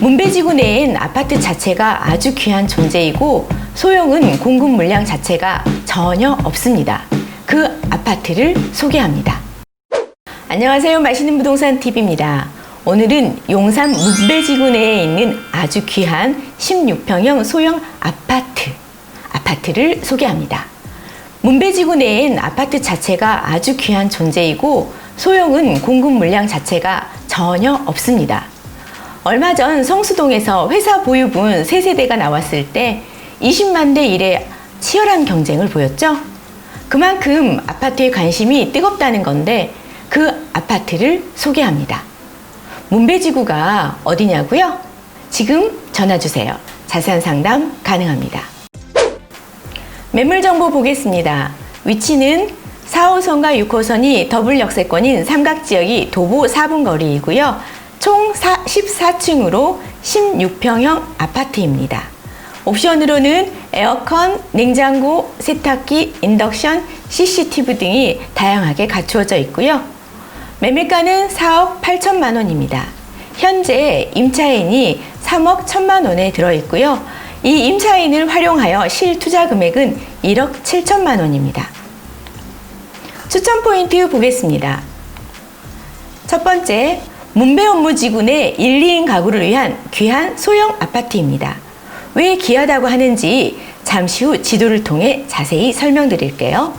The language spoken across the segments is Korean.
문배지구 내엔 아파트 자체가 아주 귀한 존재이고 소형은 공급 물량 자체가 전혀 없습니다. 그 아파트를 소개합니다. 안녕하세요. 맛있는 부동산 TV입니다. 오늘은 용산 문배지구 내에 있는 아주 귀한 16평형 소형 아파트, 아파트를 소개합니다. 문배지구 내엔 아파트 자체가 아주 귀한 존재이고 소형은 공급 물량 자체가 전혀 없습니다. 얼마 전 성수동에서 회사 보유분 세세대가 나왔을 때 20만 대 1의 치열한 경쟁을 보였죠. 그만큼 아파트에 관심이 뜨겁다는 건데 그 아파트를 소개합니다. 문배지구가 어디냐고요? 지금 전화 주세요. 자세한 상담 가능합니다. 매물 정보 보겠습니다. 위치는 4호선과 6호선이 더블 역세권인 삼각지역이 도보 4분 거리이고요. 총 14층으로 16평형 아파트입니다. 옵션으로는 에어컨, 냉장고, 세탁기, 인덕션, CCTV 등이 다양하게 갖추어져 있고요. 매매가는 4억 8천만 원입니다. 현재 임차인이 3억 1천만 원에 들어 있고요. 이 임차인을 활용하여 실투자 금액은 1억 7천만 원입니다. 추천 포인트 보겠습니다. 첫 번째, 문배 업무지구 내 1, 2인 가구를 위한 귀한 소형 아파트입니다. 왜 귀하다고 하는지 잠시 후 지도를 통해 자세히 설명드릴게요.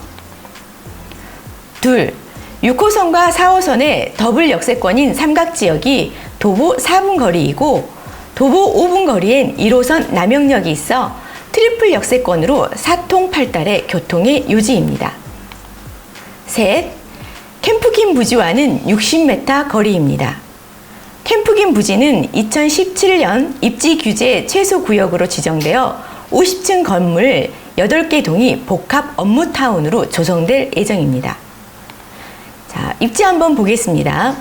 둘, 6호선과 4호선의 더블 역세권인 삼각지역이 도보 4분 거리이고 도보 5분 거리엔 1호선 남영역이 있어 트리플 역세권으로 사통팔달의 교통의 요지입니다. 셋, 캠프긴 부지와는 60m 거리입니다. 캠프긴 부지는 2017년 입지 규제 최소 구역으로 지정되어 50층 건물 8개 동이 복합 업무 타운으로 조성될 예정입니다. 자, 입지 한번 보겠습니다.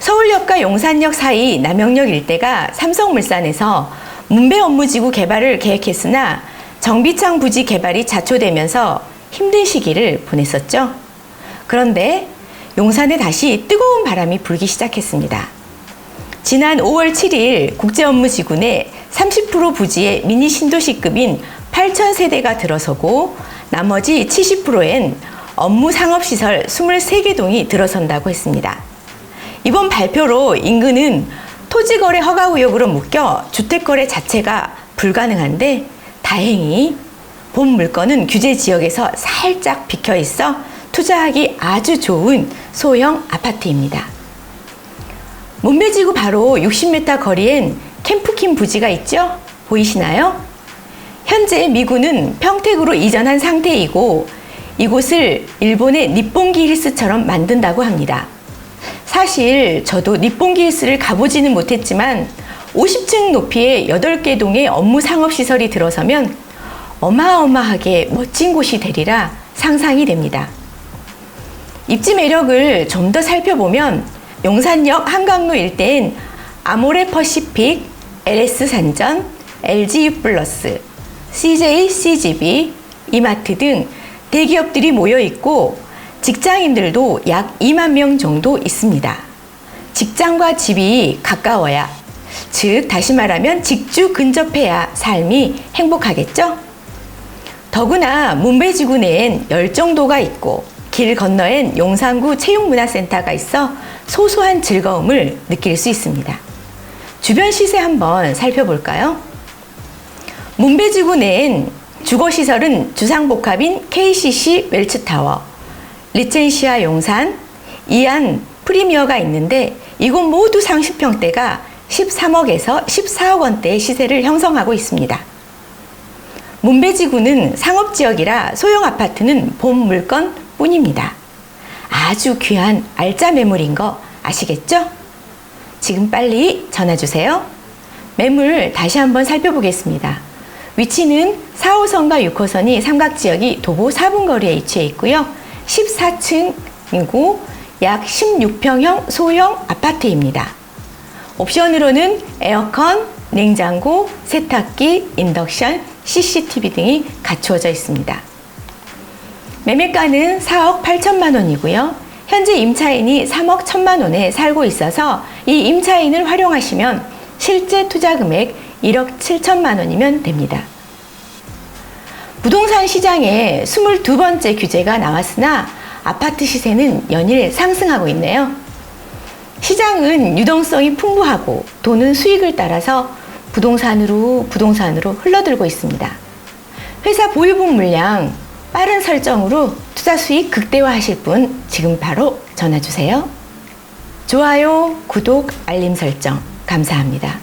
서울역과 용산역 사이 남영역 일대가 삼성물산에서 문배 업무지구 개발을 계획했으나 정비창 부지 개발이 자초되면서 힘든 시기를 보냈었죠. 그런데 용산에 다시 뜨거운 바람이 불기 시작했습니다. 지난 5월 7일 국제업무지구 내 30% 부지의 미니 신도시급인 8,000세대가 들어서고 나머지 70%엔 업무 상업시설 23개 동이 들어선다고 했습니다. 이번 발표로 인근은 토지거래 허가구역으로 묶여 주택거래 자체가 불가능한데 다행히 본 물건은 규제 지역에서 살짝 비켜 있어 투자하기 아주 좋은 소형 아파트입니다. 문배지구 바로 60m 거리엔 캠프킨 부지가 있죠? 보이시나요? 현재 미군은 평택으로 이전한 상태이고 이곳을 일본의 니폰기 힐스처럼 만든다고 합니다. 사실 저도 니폰기 힐스를 가보지는 못했지만 50층 높이의 8개 동의 업무 상업시설이 들어서면 어마어마하게 멋진 곳이 되리라 상상이 됩니다. 입지 매력을 좀 더 살펴보면 용산역 한강로 일대엔 아모레 퍼시픽, LS 산전, LG U 플러스, CJ CGV, 이마트 등 대기업들이 모여 있고 직장인들도 약 2만 명 정도 있습니다. 직장과 집이 가까워야, 즉, 다시 말하면 직주 근접해야 삶이 행복하겠죠? 더구나 문배 지구 내엔 열정도가 있고 길 건너엔 용산구 체육문화센터가 있어 소소한 즐거움을 느낄 수 있습니다. 주변 시세 한번 살펴볼까요? 문배지구 내엔 주거시설은 주상복합인 KCC 웰츠타워, 리첸시아 용산, 이안 프리미어가 있는데 이곳 모두 상식평대가 13억에서 14억 원대의 시세를 형성하고 있습니다. 문배지구는 상업지역이라 소형 아파트는 본 물건 뿐입니다. 아주 귀한 알짜 매물인 거 아시겠죠? 지금 빨리 전화 주세요. 매물 다시 한번 살펴보겠습니다. 위치는 4호선과 6호선이 삼각지역이 도보 4분 거리에 위치해 있고요. 14층이고 약 16평형 소형 아파트입니다. 옵션으로는 에어컨, 냉장고, 세탁기, 인덕션, CCTV 등이 갖추어져 있습니다. 매매가는 4억 8천만 원이고요. 현재 임차인이 3억 1천만 원에 살고 있어서 이 임차인을 활용하시면 실제 투자 금액 1억 7천만 원이면 됩니다. 부동산 시장에 22번째 규제가 나왔으나 아파트 시세는 연일 상승하고 있네요. 시장은 유동성이 풍부하고 돈은 수익을 따라서 부동산으로 부동산으로 흘러들고 있습니다. 회사 보유분 물량 빠른 설정으로 투자 수익 극대화하실 분 지금 바로 전화 주세요. 좋아요, 구독, 알림 설정 감사합니다.